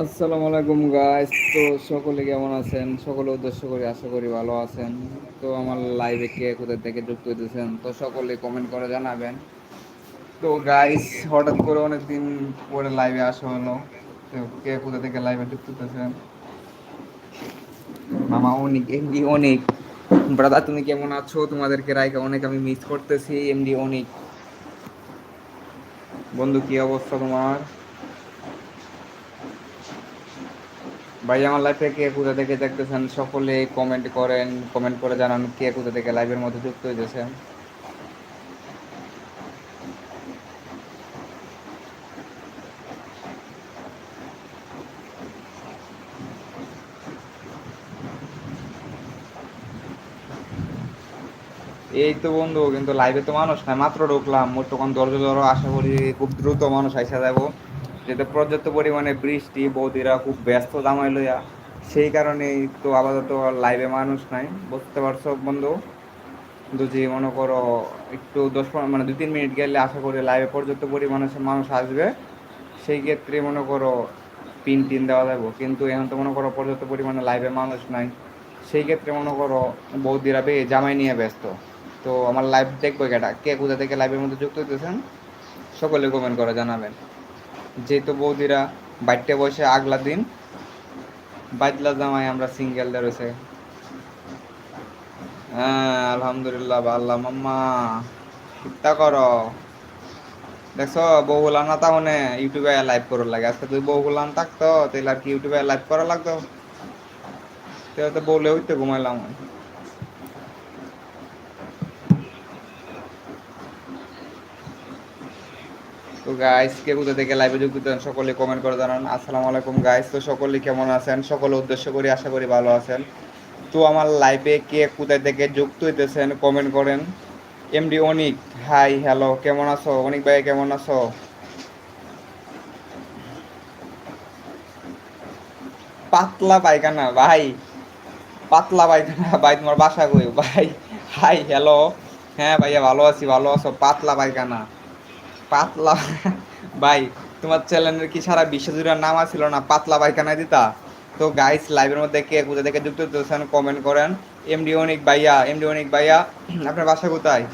আসসালামু আলাইকুম গাইস তো সকলে কেমন আছেন? সকলে উদ্দেশ্য করি আশা করি ভালো আছেন। তো আমার লাইভে কে কোথা থেকে যুক্ত হইতেছেন, তো সকলে কমেন্ট করে জানাবেন। তো গাইস হঠাৎ করে অনেক দিন পরে লাইভে আসা হলো। তো কে কোথা থেকে লাইভে যুক্ত হইতেছেন? মামা অনেক এমডি অনেক। ব্রাদার তুমি কেমন আছো? তোমাদেরকে রাইকা অনেক আমি মিস করতেছি এমডি অনেক। বন্ধু, কি অবস্থা তোমার? ভাই, আমার লাইফে কে কোথা থেকে দেখতেছেন? সকলে কমেন্ট করেন কমেন্ট করে জানান কে কোথা থেকে লাইভের মধ্যে যুক্ত হইতেছেন এই তো বন্ধু, কিন্তু লাইভে তো মানুষ নাই, মাত্র ঢুকলাম। মোট তখন ধৈর্য ধরো, আশা করি খুব দ্রুত মানুষ আইসা যাব যেতে পর্যাপ্ত পরিমাণে বৃষ্টি, বৌদিরা খুব ব্যস্ত জামাই লইয়া, সেই কারণেই তো আপাতত লাইভে মানুষ নাই। বুঝতে পারছ বন্ধু? কিন্তু যে মনে করো একটু দশ মানে দু তিন মিনিট গেলে আশা করি লাইভে পর্যাপ্ত পরিমাণে মানুষ আসবে। সেই ক্ষেত্রে মনে করো পিন টিন দেওয়া যাব। কিন্তু এখন তো মনে করো পর্যাপ্ত পরিমাণে লাইভে মানুষ নাই। সেই ক্ষেত্রে মনে করো বৌদিরা বে জামাই নিয়ে ব্যস্ত। তো আমার লাইভ দেখব কেটা? কে কোথা থেকে লাইভের মধ্যে যুক্ত হতেছেন সকলে কমেন্ট করে জানাবেন। যেহেতু বৌদিরা বাইটে বসে আগলা দিন বাইতলা জামাই আমরা সিঙ্গেলদের রয়েছে হ্যাঁ আলহামদুলিল্লাহ আল্লাহ মাম্মা চিন্তা করো। দেখছ বহুলান না তাহলে ইউটিউবে লাইভ করার লাগে। আজকে তুই বহুলান থাকতো তাহলে আর কি ইউটিউবে লাইভ করা লাগতো? তাহলে তো বলে হইতে ঘুমাইলাম। গাইস কে কোথা থেকে লাইভে যুক্ত হতেন সকলে কমেন্ট করে জানান। আসসালামু আলাইকুম গাইস তো সকলে কেমন আছেন? সকলে উদ্দেশ্য করি, আশা করি ভালো আছেন। তো আমার লাইভে কে কোথায় থেকে যুক্ত হইতেছেন কমেন্ট করেন। এমডি অনিক হাই হ্যালো কেমন আছো? অনিক ভাই, কেমন আছো? পাতলা পায়খানা, ভাই। পাতলা পায়খানা, ভাই, তোমার বাসা কই? ভাই হাই হ্যালো হ্যাঁ ভাইয়া, ভালো আছি, ভালো আছো। পাতলা পায়খানা। পাতলা। ভাই, তোমার চ্যানেলের কি সারা বিশ্বজুড়ে নাম আছিল না? পাতলা পায়খানা দিতা? তো গাইস লাইভের মধ্যে কে কোথা থেকে যুক্ত হতেছেন কমেন্ট করেন। এমডি অনিক ভাইয়া এমডি অনিক ভাইয়া, আপনার বাসা কোথায়?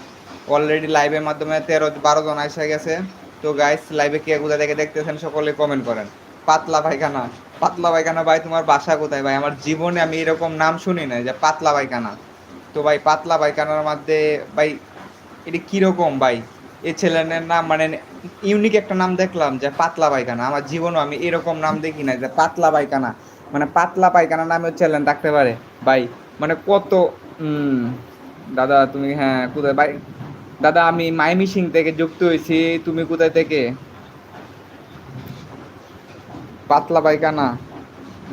অলরেডি লাইভের মাধ্যমে তেরো, বারো জন এসে গেছে। তো গাইস লাইভে কে কোথা থেকে দেখতেছেন সকলে কমেন্ট করেন। পাতলা পায়খানা। পাতলা পায়খানা ভাই, তোমার বাসা কোথায় ভাই? আমার জীবনে আমি এরকম নাম শুনি না যে পাতলা পায়খানা। তো ভাই, পাতলা পায়খানার মধ্যে ভাই, এটা কীরকম ভাই? এই ছেলের নাম মানে ইউনিক একটা নাম দেখলাম যে পাতলা পায়খানা। আমার জীবনও আমি এরকম নাম দেখি না যে পাতলা পায়খানা। মানে পাতলা পায়খানা নামে ছেলেন থাকতে পারে। ভাই মানে কত দাদা তুমি হ্যাঁ কোথায়? ভাই, দাদা আমি মাইমি সিং থেকে যুক্ত হয়েছি, তুমি কোথায় থেকে? পাতলা পায়খানা।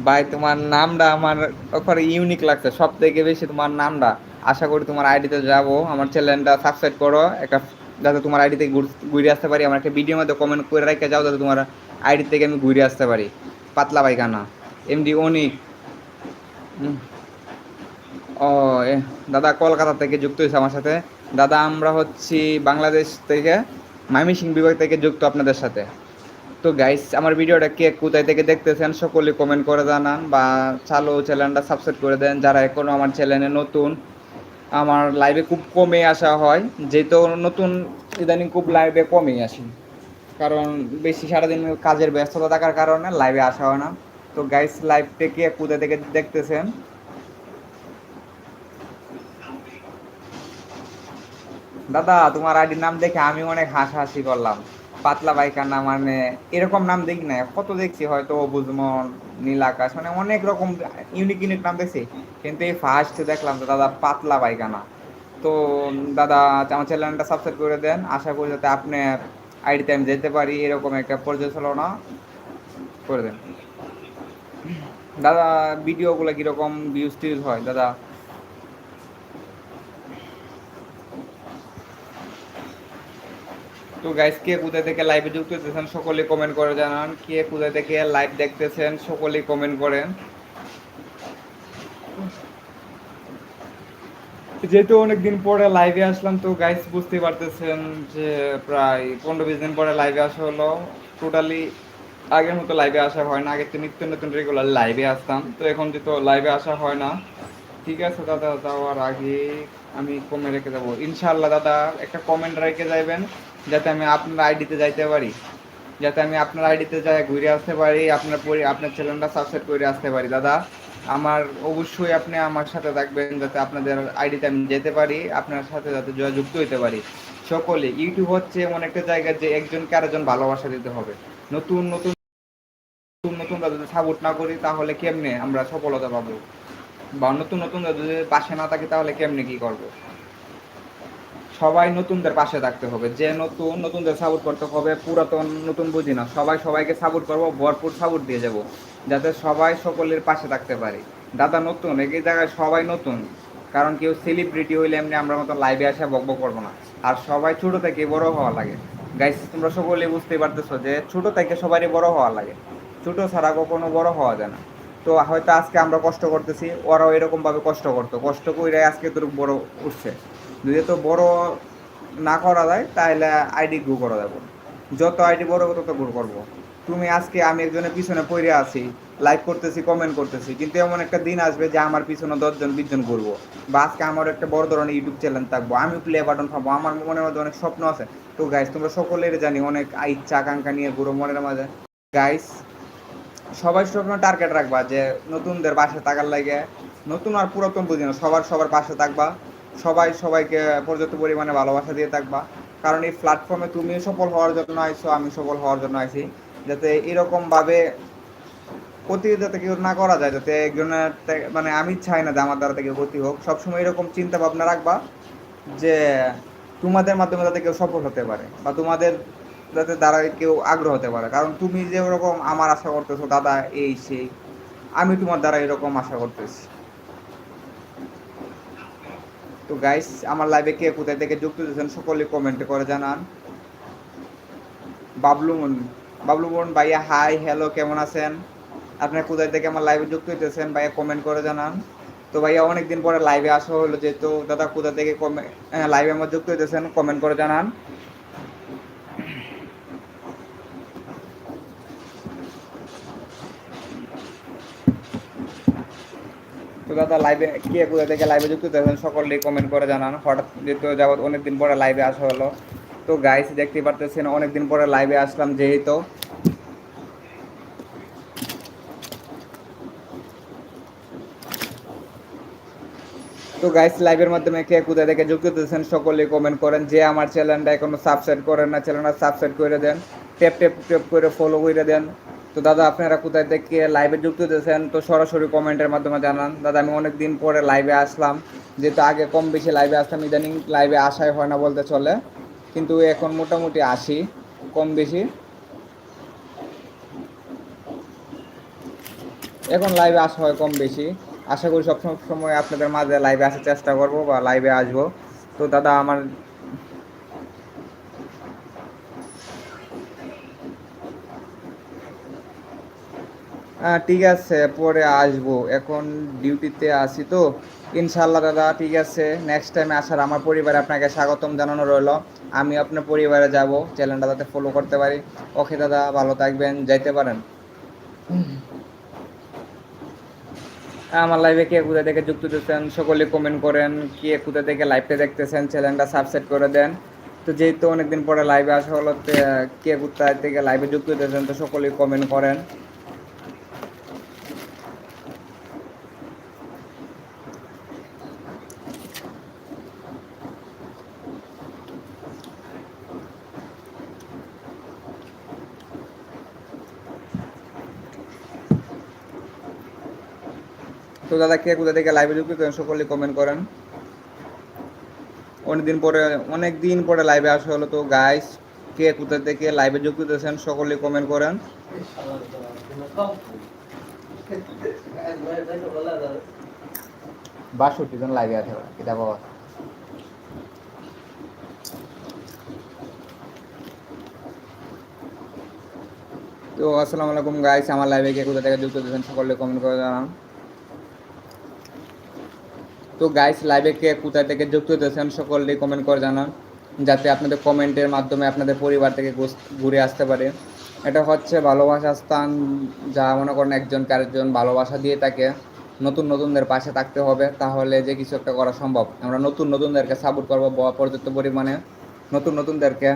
ভাই, তোমার নামটা আমার ওখানে ইউনিক লাগছে সব থেকে বেশি তোমার নামটা। আশা করি তোমার আইডিতে যাব। আমার চ্যানেলটা সাবস্ক্রাইব করো, একটা যাতে তোমার আইডি থেকে ঘুরে আসতে পারি। আমার একটা ভিডিওর মধ্যে কমেন্ট করে রেখে যাও যাতে তোমার আইডি থেকে আমি ঘুরে আসতে পারি। পাতলা পায়খানা। এমডি অনিক ও দাদা কলকাতা থেকে যুক্ত হয়েছে আমার সাথে। দাদা, আমরা হচ্ছি বাংলাদেশ থেকে সিং বিভাগ থেকে যুক্ত আপনাদের সাথে। তো গাইস আমার ভিডিওটা কে কোথায় থেকে দেখতেছেন সকলে কমেন্ট করে জানান বা চালো চ্যানেলটা সাবস্ক্রাইব করে দেন। যারা এখনও আমার চ্যানেলে নতুন আমার লাইভে খুব কমে আসা হয়, যেহেতু নতুন ইদানিং খুব লাইভে কমেই আসি। কারণ বেশি সারাদিন কাজের ব্যস্ততা থাকার কারণে লাইভে আসা হয় না। তো গাইস লাইভ থেকে কোথা থেকে দেখতেছেন? দাদা, তোমার আইডির নাম দেখে আমি অনেক হাসাহাসি করলাম। পাতলা পায়খানা মানে এরকম নাম দেখি না কত দেখছি, হয়তো বুঝমন নীল আকাশ মানে অনেক রকম ইউনিক ইউনিক নাম দেখছি। কিন্তু এই ফার্স্ট দেখলাম তো দাদা পাতলা পায়খানা। তো দাদা, আমার চ্যানেলটা সাবস্ক্রাইব করে দেন। আশা করি যাতে আপনি আইডিতে আমি যেতে পারি, এরকম একটা পর্যালোচনা করে দেন। দাদা ভিডিওগুলো কীরকম ভিউজ টিউজ হয়? দাদা তো গাইস কে কোথায় থেকে লাইভে যুক্ত হতেছেন সকলে কমেন্ট করে জানান। কে কোথায় থেকে লাইভ দেখতেছেন, সকলেই কমেন্ট করেন। যেহেতু অনেকদিন পরে লাইভে আসলাম, তো গাইস বুঝতে পারতেছেন যে প্রায় পনেরো বিশ দিন পরে লাইভে আসা হলো। টোটালি আগের মতো লাইভে আসা হয় না আগে তো নিত্য নতুন রেগুলার লাইভে আসতাম। তো এখন যেহেতু লাইভে আসা হয় না, ঠিক আছে দাদা, যাওয়ার আগে আমি কমে রেখে যাব। ইনশাল্লাহ দাদা, একটা কমেন্ট রেখে যাইবেন। যাতে আমি আপনার আইডিতে যাইতে পারি। যাতে আমি আপনার আইডিতে যাই ঘুরে আসতে পারি, আপনার পরি, আপনার চ্যানেলটা সাবস্ক্রাইব করে আসতে পারি। দাদা, আমার অবশ্যই আপনি আমার সাথে থাকবেন যাতে আপনাদের আইডিতে আমি যেতে পারি, আপনার সাথে যাতে যুক্ত হতে পারি। সকলে ইউটিউব হচ্ছে এমন একটা জায়গা যে একজনকে আরেকজন ভালোবাসা দিতে হবে। নতুন নতুন নতুন নতুন যদি সাপোর্ট না করি তাহলে কেমনে আমরা সফলতা পাবো? বা নতুন নতুন যদি পাশে না থাকি তাহলে কেমনে কি করব? সবাই নতুনদের পাশে থাকতে হবে। যে নতুন, নতুনদের সাপোর্ট করতে হবে, পুরাতন, নতুন বুঝি না। সবাই সবাইকে সাপোর্ট করব, ভরপুর সাপোর্ট দিয়ে যাব, যাতে সবাই সকলের পাশে থাকতে পারে। দাদা নতুন, একই জায়গায় সবাই নতুন। কারণ কেউ সেলিব্রিটি হইলে এমনি আমরা মতো লাইভে আসে বকবক করব না। আর সবাই ছোট থেকে বড় হওয়া লাগে। গাইস তোমরা সকলেই বুঝতেই পারতেছো যে ছোট থেকে সবারই বড় হওয়া লাগে। ছোট ছাড়া কখনো বড় হওয়া যায় না। তো হয়তো আজকে আমরা কষ্ট করতেছি, ওরাও এরকমভাবে কষ্ট করতো। কষ্ট করে আজকে তোর বড় উঠছে। যদি তো বড় না করা যায়, তাহলে আইডি গ্রো করা যাবে। যত আইডি বড় তত গ্রো করব। তুমি আজকে আমি একজনের পিছনে পড়ে আছি লাইক করতেছি কমেন্ট করতেছি, কিন্তু এমন একটা দিন আসবে যে আমার পিছনে দশজন, বিশজন ঘুরবো। বা আজকে আমার একটা বড় ধরনের ইউটিউব চ্যানেল থাকব আমি প্লে বাটন পাবো আমার মনের মধ্যে অনেক স্বপ্ন আছে। তো গাইস তোমরা সকলের জানি অনেক ইচ্ছা, আকাঙ্ক্ষা নিয়ে ঘুরো মনের মাঝে। গাইস সবাই স্বপ্ন টার্গেট রাখবা যে নতুনদের পাশে থাকার লাগে। নতুন আর পুরাতন বুঝি না, সবার সবার পাশে থাকবা। সবাই সবাইকে পর্যাপ্ত পরিমাণে ভালোবাসা দিয়ে থাকবা। কারণ এই প্ল্যাটফর্মে তুমি সফল হওয়ার জন্য আইছো আমি সফল হওয়ার জন্য আইছি। যাতে এরকমভাবে ক্ষতি যাতে কেউ না করা যায়, যাতে একজনের মানে আমি চাই না যে আমার দ্বারা থেকে ক্ষতি হোক। সবসময় এরকম চিন্তা ভাবনা রাখবা যে তোমাদের মাধ্যমে যাতে কেউ সফল হতে পারে বা তোমাদের যাতে দ্বারা কেউ আগ্রহ হতে পারে। কারণ তুমি যে ওরকম আমার আশা করতেছো, দাদা এই সেই, আমি তোমার দ্বারা এরকম আশা করতেছি। তো গাইস আমার লাইভে কে কোথায় থেকে যুক্ত হয়েছেন সকলে কমেন্ট করে জানান। বাবলু মন বাবলু মন ভাইয়া হাই হ্যালো কেমন আছেন? আপনার কোথায় থেকে আমার লাইভে যুক্ত হইতেছেন ভাইয়া কমেন্ট করে জানান। তো ভাইয়া, অনেকদিন পরে লাইভে আসা হলো, যেহেতু দাদা কোথায় থেকে লাইভে আমার যুক্ত হইতেছেন কমেন্ট করে জানান। দাদা লাইভে কে কোথা থেকে লাইভে যুক্ত হয়েছেন সকলেই কমেন্ট করে জানান। হঠাৎ যেহেতু যাবত অনেকদিন পরে লাইভে আসা হলো। তো গাইস দেখতে পারতেছেন, অনেকদিন পরে লাইভে আসলাম যেহেতু। তো গাইস লাইভের মাধ্যমে কে কোথায় থেকে যুক্ত হতেছেন সকলেই কমেন্ট করেন যে আমার চ্যানেলটা এখনও সাবস্ক্রাইব করেন না চ্যানেলটা সাবস্ক্রাইব করে দেন। টেপ টেপ টেপ করে ফলো করে দেন। তো দাদা, আপনারা কোথায় থেকে লাইভে যুক্ত হতেছেন তো সরাসরি কমেন্টের মাধ্যমে জানান। দাদা, আমি অনেক দিন পরে লাইভে আসলাম। যেহেতু আগে কম বেশি লাইভে আসতাম, ইদানিং লাইভে আসাই হয় না বলতে চলে। কিন্তু এখন মোটামুটি আসি, কম বেশি। এখন লাইভে আসা হয় কম বেশি। আশা করি সব সময় আপনাদের মাঝে লাইভে আসার চেষ্টা করব বা লাইভে আসব। তো দাদা, আমার ঠিক আছে, পরে আসব। এখন ডিউটিতে আছি তো। ইনশাল্লাহ দাদা, ঠিক আছে। নেক্সট টাইমে আসার আমার পরিবারে আপনাকে স্বাগতম জানানো রইল। আমি আপনার পরিবারে যাব চ্যানেলটা যাতে ফলো করতে পারি। ওকে দাদা, ভালো থাকবেন, যাইতে পারেন। আমার লাইভে কে কোথা থেকে যুক্ত হতেছেন সকলে কমেন্ট করেন। কে কোথা থেকে লাইভটা দেখতেছেন চ্যানেলটা সাবস্ক্রাইব করে দেন। তো যেহেতু অনেকদিন পরে লাইভে আসা হলো কে কোথায় থেকে লাইভে যুক্ত দিতেছেন তো সকলেই কমেন্ট করেন। তো দাদা কে, কোথা থেকে লাইভে যুক্ত হতেছেন সকলেই কমেন্ট করেন। অনেকদিন পরে অনেক দিন পরে লাইভে আসা হলো। তো গাইস কে, কোথা থেকে লাইভে যুক্ত হতেছেন সকলেই কমেন্ট করেন। বাষট্টি জন লাইভে আছে এটা বাবা তো আসসালামু আলাইকুম গাইস আমার লাইভে কে, কোথা থেকে যুক্ত হতেছেন সকলে কমেন্ট করে জানান। তো গাইস লাইভে কে কোথা থেকে যুক্ত হতেছেন সকলেই কমেন্ট করে জানান, যাতে আপনাদের কমেন্টের মাধ্যমে আপনাদের পরিবার থেকে ঘুরে আসতে পারে। এটা হচ্ছে ভালোবাসার স্থান, যা মনে করেন একজনকে আরেকজন ভালোবাসা দিয়ে তাকে নতুন নতুনদের পাশে থাকতে হবে, তাহলে যে কিছু একটা করা সম্ভব। আমরা নতুন নতুনদেরকে সাপোর্ট করব পর্যাপ্ত পরিমাণে। নতুন নতুনদেরকে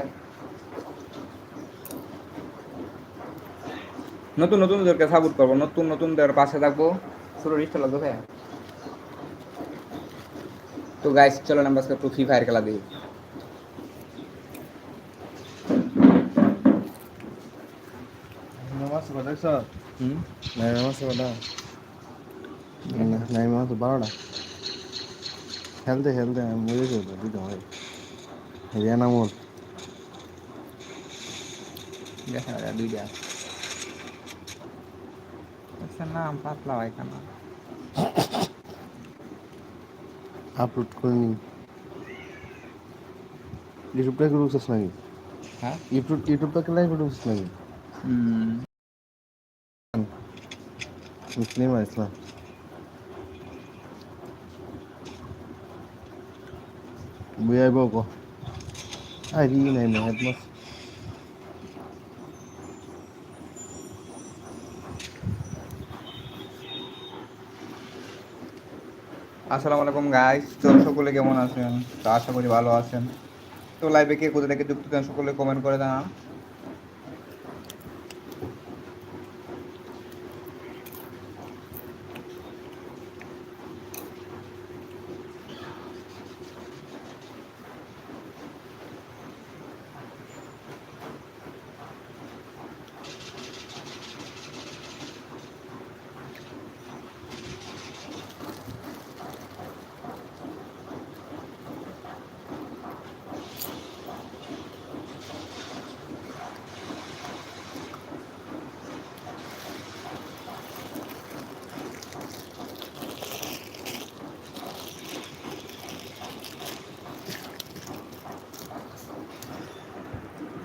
নতুন নতুনদেরকে সাপোর্ট করব, নতুন নতুনদের পাশে থাকব। শুরু রিস্ট লাগবে ভাই তো গাইস চলো আমরা আজকে একটু ফ্রি ফায়ার খেলা দিই নামাজ পড়া দেখছ হুম নাই নামাজ পড়া নাই নামাজ বারোটা খেলতে খেলতে আমি মরে যাব দিতে হয় রিয়ানা মোর দেখা যায় দুইটা আচ্ছা নাম পাতলা হয় কেন আপলোড করিনি ইউটিউবটা কি ঢুকছিস নাকি হ্যাঁ ইউটিউব ইউটিউবটা কি লাইভে ঢুকছিস নাকি হুম মুসলিম ইসলাম বুয়াই বউ কো আই রি নাই মে হেডমাস আসসালামু আলাইকুম গাইস তো সকলে কেমন আছেন? তো আশা করি ভালো আছেন। তো লাইভে কে কোথা থেকে যুক্ত সকলে কমেন্ট করে জানান।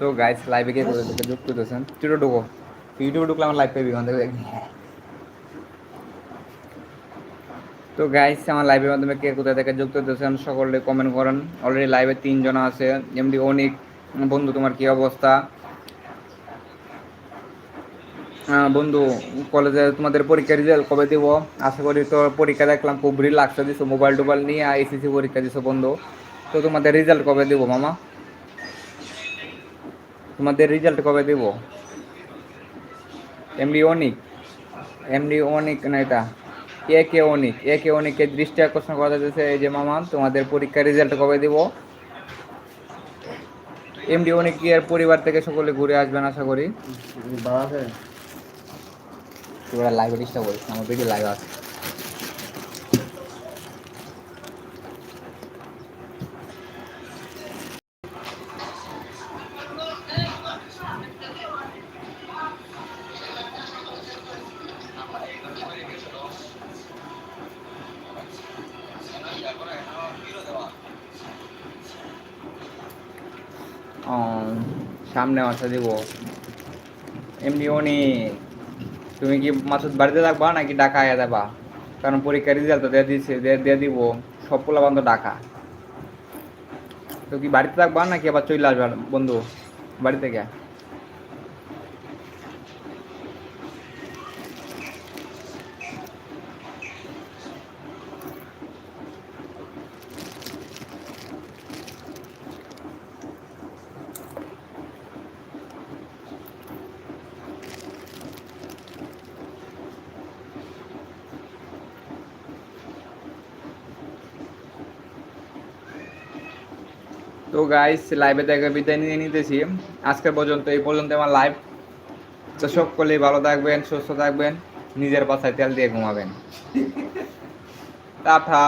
তো গাইস লাইভে কে কোথা থেকে যুক্ত দিয়েছেন টিটো ঢুকো। ইউটিউবে ঢুকলে আমার লাইভ পেবি ওখান থেকে তো গাইস আমার লাইভের মাধ্যমে কে কোথা থেকে যুক্ত দিয়েছেন সকলে কমেন্ট করেন। অলরেডি লাইভে তিনজন আছে। এমনি অনেক, বন্ধু তোমার কি অবস্থা? বন্ধু কলেজে তোমাদের পরীক্ষা রেজাল্ট কবে দিব? আশা করি তো পরীক্ষা দেখলাম, খুব রিল্যাক্সে দিছো মোবাইল টোবাইল নিয়ে এসএসসি পরীক্ষা দিছো, বন্ধু। তো তোমাদের রেজাল্ট কবে দিব, মামা? তোমাদের রেজাল্ট কবে দেব? এমডি অনিক এমডি অনিক না এটা? এ কে অনিক এ কে অনিকের দৃষ্টি আকর্ষণ করা যাচ্ছে এই যে মামা তোমাদের পরীক্ষার রেজাল্ট কবে দেব? এমডি অনিক এর পরিবার থেকে সকলে ঘুরে আসবেন আশা করি? লাইভে ডিস্টার্ব করিস আমার ভিডিও লাইভ আছে। সামনে মাথা দিব। এমনি উনি তুমি কি মাসুদ বাড়িতে থাকবা নাকি ঢাকা আয়া দেবা কারণ পরীক্ষার রেজাল্ট তো দিয়ে দিচ্ছে দিয়ে দিব। সব পোলা বন্ধ ঢাকা। তো কি বাড়িতে থাকবা নাকি আবার চলে আসবা বন্ধু বাড়িতে থেকে? তো গাইস লাইভে দেখা বিদায় নিয়ে নিতেছি। আজকের পর্যন্ত এই পর্যন্ত আমার লাইভ তো সকলেই ভালো থাকবেন, সুস্থ থাকবেন, নিজের পাশায় তেল দিয়ে ঘুমাবেন। টাটা!